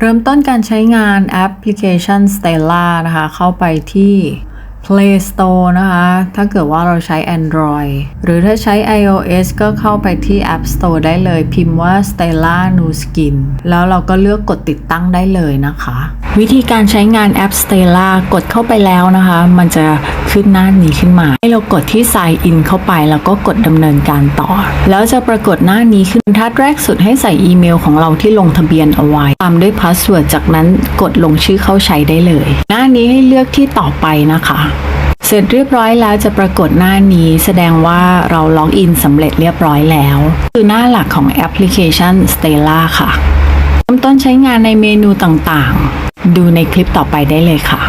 เริ่มต้นการใช้งานแอปพลิเคชัน Stella นะคะ เข้าไปที่ Play Store นะคะ ถ้าเกิดว่าเราใช้ Android หรือถ้าใช้ iOS ก็เข้าไปที่ App Store ได้เลย พิมพ์ว่า Stella New Skin แล้วเราก็เลือกกดติดตั้งได้เลยนะคะ วิธีการใช้งานแอป Stella กดเข้าไปแล้วนะคะ มันจะขึ้นหน้านี้ขึ้นมา ให้เรากดที่ Sign In เข้าไป แล้วก็กดดำเนินการต่อ แล้วจะปรากฏหน้านี้ขึ้นทัดแรกสุดให้ใส่อีเมลของเราที่ลงทะเบียนเอาไว้ ตามด้วยพาสเวิร์ดจากนั้นกดลงชื่อเข้าใช้ได้เลย หน้านี้ให้เลือกที่ต่อไปนะคะเสร็จเรียบร้อยแล้วจะปรากฏหน้านี้แสดงว่าเราล็อกอินสำเร็จเรียบร้อยแล้ว คือหน้าหลักของแอปพลิเคชัน Stella ค่ะ ริ่มต้นใช้งานในเมนูต่างๆ ดูในคลิปต่อไปได้เลยค่ะ